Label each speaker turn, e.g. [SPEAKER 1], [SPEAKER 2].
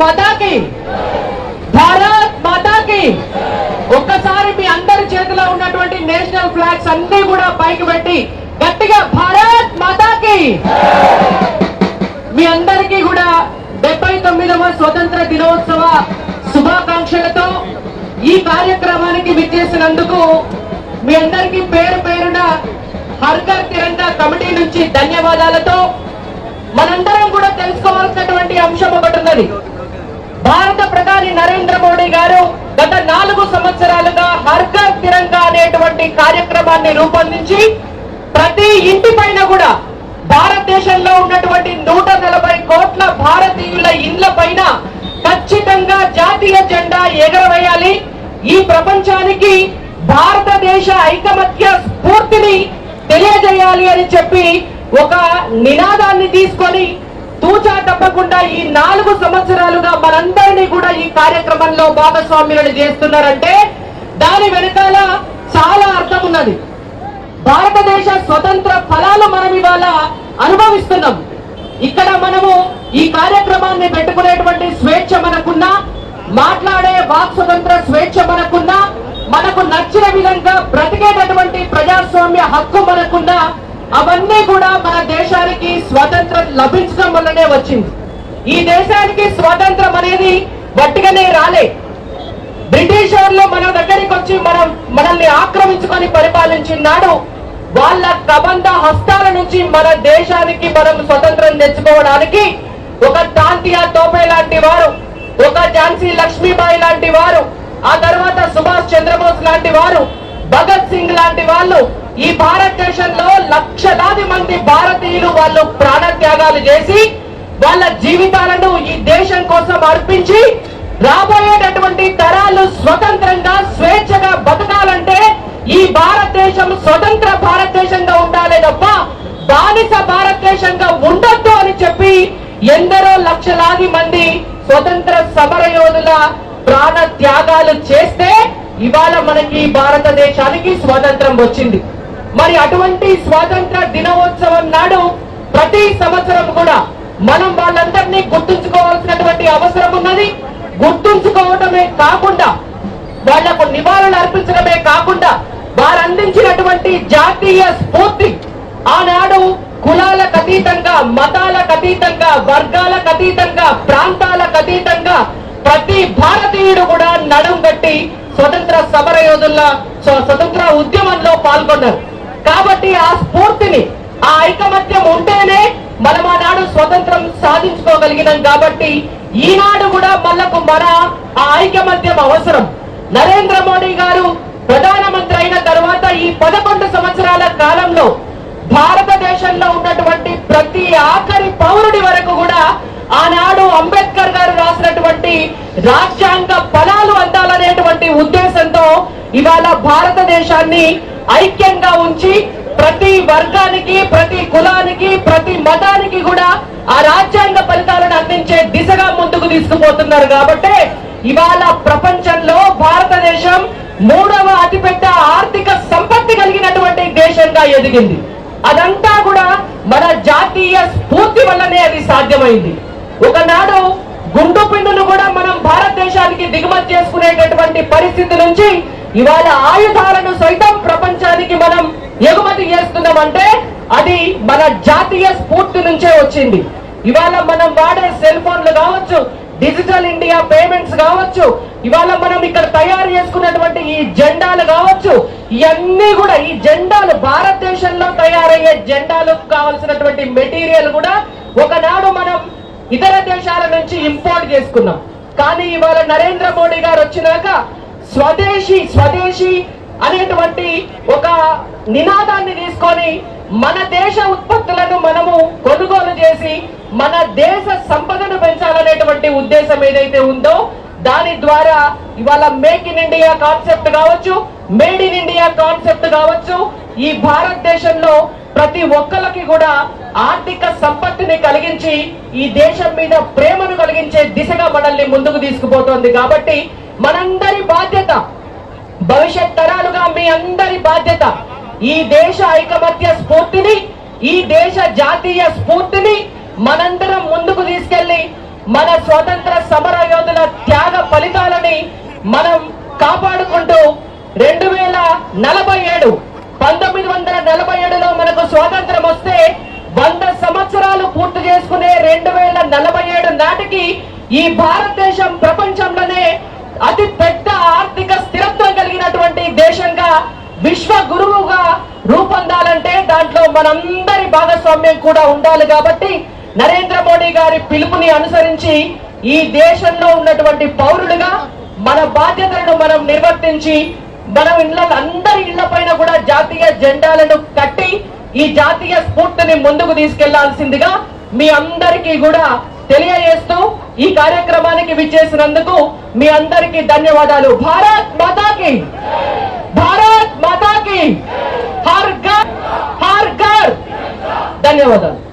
[SPEAKER 1] మాతాకి భారత్ మాతాకి ఒక్కసారి మీ అందరి చేతిలో ఉన్నటువంటి నేషనల్ ఫ్లాగ్స్ అన్ని కూడా పైకి పెట్టి గట్టిగా భారత్ మాతాకి మీ అందరికీ కూడా డెబ్బై తొమ్మిదవ స్వతంత్ర దినోత్సవ శుభాకాంక్షలతో ఈ కార్యక్రమానికి విచ్చేసినందుకు మీ అందరికీ పేరు పేరున హర్కర్ తిరంగా కమిటీ నుంచి ధన్యవాదాలతో మనందరం కూడా తెలుసుకోవాల్సినటువంటి అంశం ఒకటి ఉన్నది. భారత ప్రధాని నరేంద్ర మోడీ గారు గత నాలుగు సంవత్సరాలుగా హర్క తిరంగా అనేటువంటి కార్యక్రమాన్ని రూపొందించి ప్రతి ఇంటి పైన కూడా భారతదేశంలో ఉన్నటువంటి నూట నలభై కోట్ల భారతీయుల ఇండ్ల పైన ఖచ్చితంగా జాతీయ జెండా ఎగరవేయాలి. ఈ ప్రపంచానికి భారతదేశ ఐకమత్య స్ఫూర్తిని తెలియజేయాలి అని చెప్పి ఒక నినాదాన్ని తీసుకొని తూచా తప్పకుండా ఈ నాలుగు సంవత్సరాలుగా మనందరినీ కూడా ఈ కార్యక్రమంలో భాగస్వామ్యులను చేస్తున్నారంటే దాని వెనకాల చాలా అర్థం ఉన్నది. భారతదేశ స్వతంత్ర ఫలాలు మనం ఇవాళ అనుభవిస్తున్నాం. ఇక్కడ మనము ఈ కార్యక్రమాన్ని పెట్టుకునేటువంటి స్వేచ్ఛ మనకున్నా మాట్లాడే వాక్ స్వతంత్ర స్వేచ్ఛ మనకున్నా మనకు నచ్చిన విధంగా బ్రతికేటటువంటి ప్రజాస్వామ్య హక్కు మనకున్నా అవన్నీ కూడా మన దేశానికి స్వతంత్రం లభించడం వల్లనే వచ్చింది. ఈ దేశానికి స్వాతంత్రం అనేది గట్టిగానే రాలే. బ్రిటిష్ వాళ్ళు మన దగ్గరికి వచ్చి మనం మనల్ని ఆక్రమించుకొని పరిపాలించినాడు వాళ్ళ కబంధ హస్తాల నుంచి మన దేశానికి మనం స్వతంత్రం తెచ్చుకోవడానికి ఒక తాంతియా తోపే లాంటి వారు ఒక ఝాన్సీ లక్ష్మీబాయి లాంటి వారు ఆ తర్వాత సుభాష్ చంద్రబోస్ లాంటి వారు భగత్ సింగ్ లాంటి వాళ్ళు ఈ భారతదేశంలో లక్షలాది మంది భారతీయులు వాళ్ళు ప్రాణత్యాగాలు చేసి వాళ్ళ జీవితాలను ఈ దేశం కోసం అర్పించి రాబోయేటటువంటి తరాలు స్వతంత్రంగా స్వేచ్ఛగా బతకాలంటే ఈ భారతదేశం స్వతంత్ర భారతదేశంగా ఉండాలి తప్ప బానిస భారతదేశంగా ఉండొద్దు అని చెప్పి ఎందరో లక్షలాది మంది స్వతంత్ర సమరయోధుల ప్రాణ త్యాగాలు చేస్తే ఇవాళ మనకి భారతదేశానికి స్వాతంత్రం వచ్చింది. మరి అటువంటి స్వాతంత్ర దినోత్సవం నాడు ప్రతి సంవత్సరం కూడా మనం వాళ్ళందరినీ గుర్తుంచుకోవాల్సినటువంటి అవసరం ఉన్నది. గుర్తుంచుకోవటమే కాకుండా వాళ్ళకు నివాళులు అర్పించడమే కాకుండా వారు అందించినటువంటి జాతీయ స్ఫూర్తి ఆనాడు కులాలకు అతీతంగా మతాలకు అతీతంగా వర్గాలకు అతీతంగా ప్రాంతాలకు అతీతంగా ప్రతి భారతీయుడు కూడా నడుం కట్టి స్వతంత్ర సమర యోధుల స్వతంత్ర ఉద్యమంలో పాల్గొన్నారు. కాబట్టి ఆ స్ఫూర్తిని ఆ ఐకమత్యం ఉంటేనే మనం ఆనాడు స్వతంత్రం సాధించుకోగలిగినాం కాబట్టి ఈనాడు కూడా మనకు మన ఆ ఐకమత్యం అవసరం. నరేంద్ర మోడీ గారు ప్రధానమంత్రి అయిన తర్వాత ఈ పదకొండు సంవత్సరాల కాలంలో భారతదేశంలో ఉన్నటువంటి ప్రతి ఆఖరి పౌరుడి వరకు కూడా ఆనాడు అంబేద్కర్ గారు రాసినటువంటి రాజ్యాంగ ఫలాలు అందాలనేటువంటి ఉద్దేశంతో ఇవాళ భారతదేశాన్ని ఐక్యంగా ఉంచి ప్రతి వర్గానికి ప్రతి కులానికి ప్రతి మతానికి కూడా ఆ రాజ్యాంగ ఫలితాలను అందించే దిశగా ముందుకు తీసుకుపోతున్నారు కాబట్టి ఇవాళ ప్రపంచంలో భారతదేశం మూడవ అతిపెద్ద ఆర్థిక సంపత్తి కలిగినటువంటి దేశంగా ఎదిగింది. అదంతా కూడా మన జాతీయ స్ఫూర్తి వల్లనే అది సాధ్యమైంది. ఒకనాడు గుండు పిండును కూడా మనం భారతదేశానికి దిగుమతి చేసుకునేటటువంటి పరిస్థితి నుంచి ఇవాళ ఆయుధాలను సైతం ప్రపంచానికి మనం ఎగుమతి చేస్తున్నామంటే అది మన జాతీయ స్ఫూర్తి నుంచే వచ్చింది. ఇవాళ మనం వాడే సెల్ ఫోన్లు కావచ్చు డిజిటల్ ఇండియా పేమెంట్స్ కావచ్చు ఇవాళ మనం ఇక్కడ తయారు చేసుకున్నటువంటి ఈ జెండాలు కావచ్చు ఇవన్నీ కూడా ఈ జెండాలు భారతదేశంలో తయారయ్యే జెండాలకు కావలసినటువంటి మెటీరియల్ కూడా ఒకనాడు మనం ఇతర దేశాల నుంచి ఇంపోర్ట్ చేసుకున్నాం. కానీ ఇవాళ నరేంద్ర మోడీ గారు వచ్చినాక స్వదేశీ స్వదేశీ అనేటువంటి ఒక నినాదాన్ని తీసుకొని మన దేశ ఉత్పత్తులను మనము కొనుగోలు చేసి మన దేశ సంపదను పెంచాలనేటువంటి ఉద్దేశం ఏదైతే ఉందో దాని ద్వారా ఇవాళ మేక్ ఇన్ ఇండియా కాన్సెప్ట్ కావచ్చు మేడ్ ఇన్ ఇండియా కాన్సెప్ట్ కావచ్చు ఈ భారతదేశంలో ప్రతి ఒక్కరికి కూడా ఆర్థిక సంపత్తిని కలిగించి ఈ దేశం మీద ప్రేమను కలిగించే దిశగా మనల్ని ముందుకు తీసుకుపోతోంది కాబట్టి మనందరి బాధ్యత భవిష్యత్ తరాలుగా మీ అందరి బాధ్యత ఈ దేశ ఐకమత్య స్ఫూర్తిని ఈ దేశ జాతీయ స్ఫూర్తిని మనందరం ముందుకు తీసుకెళ్ళి మన స్వతంత్ర సమర యోధన త్యాగ ఫలితాలని మనం కాపాడుకుంటూ రెండు వేల నలభై ఏడు పంతొమ్మిది వందల నలభై ఏడులో మనకు స్వాతంత్రం వస్తే వంద సంవత్సరాలు పూర్తి చేసుకునే రెండు వేల నలభై ఏడు నాటికి ఈ భారతదేశం ప్రపంచంలోనే అతి పెద్ద ఆర్థిక స్థిరత్వం కలిగినటువంటి దేశంగా విశ్వ గురువుగా రూపొందాలంటే దాంట్లో మనందరి భాగస్వామ్యం కూడా ఉండాలి కాబట్టి నరేంద్ర మోడీ గారి పిలుపుని అనుసరించి ఈ దేశంలో ఉన్నటువంటి పౌరులుగా మన బాధ్యతలను మనం నిర్వర్తించి మనం ఇళ్ళ అందరి ఇళ్ళ పైన కూడా జాతీయ జెండాలను కట్టి ఈ జాతీయ స్ఫూర్తిని ముందుకు తీసుకెళ్ళాల్సిందిగా మీ అందరికీ కూడా తెలియజేస్తూ ఈ కార్యక్రమానికి విచ్చేసినందుకు మీ అందరికీ ధన్యవాదాలు. భారత్ మాతాకి! భారత్ మాతాకి! హర్ ఘర్! హర్ ఘర్! ధన్యవాదాలు.